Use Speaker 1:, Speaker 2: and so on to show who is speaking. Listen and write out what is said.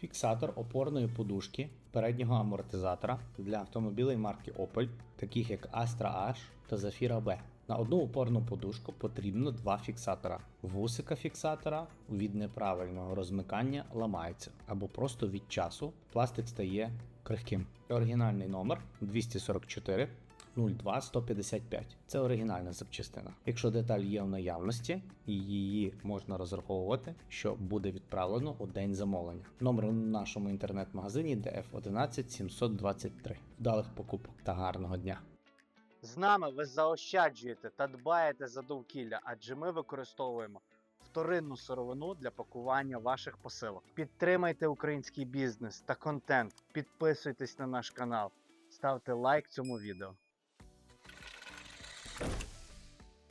Speaker 1: Фіксатор опорної подушки переднього амортизатора для автомобілей марки Opel, таких як Astra H та Zafira B. На одну опорну подушку потрібно два фіксатора. Вусика фіксатора від неправильного розмикання ламається або просто від часу пластик стає крихким. Оригінальний номер 244 02 155. Це оригінальна запчастина. Якщо деталь є в наявності, її можна розраховувати, що буде відправлено у день замовлення. Номер у нашому інтернет-магазині DF 11 723. Вдалих покупок та гарного дня!
Speaker 2: З нами ви заощаджуєте та дбаєте за довкілля, адже ми використовуємо вторинну сировину для пакування ваших посилок. Підтримайте український бізнес та контент, підписуйтесь на наш канал, ставте лайк цьому відео.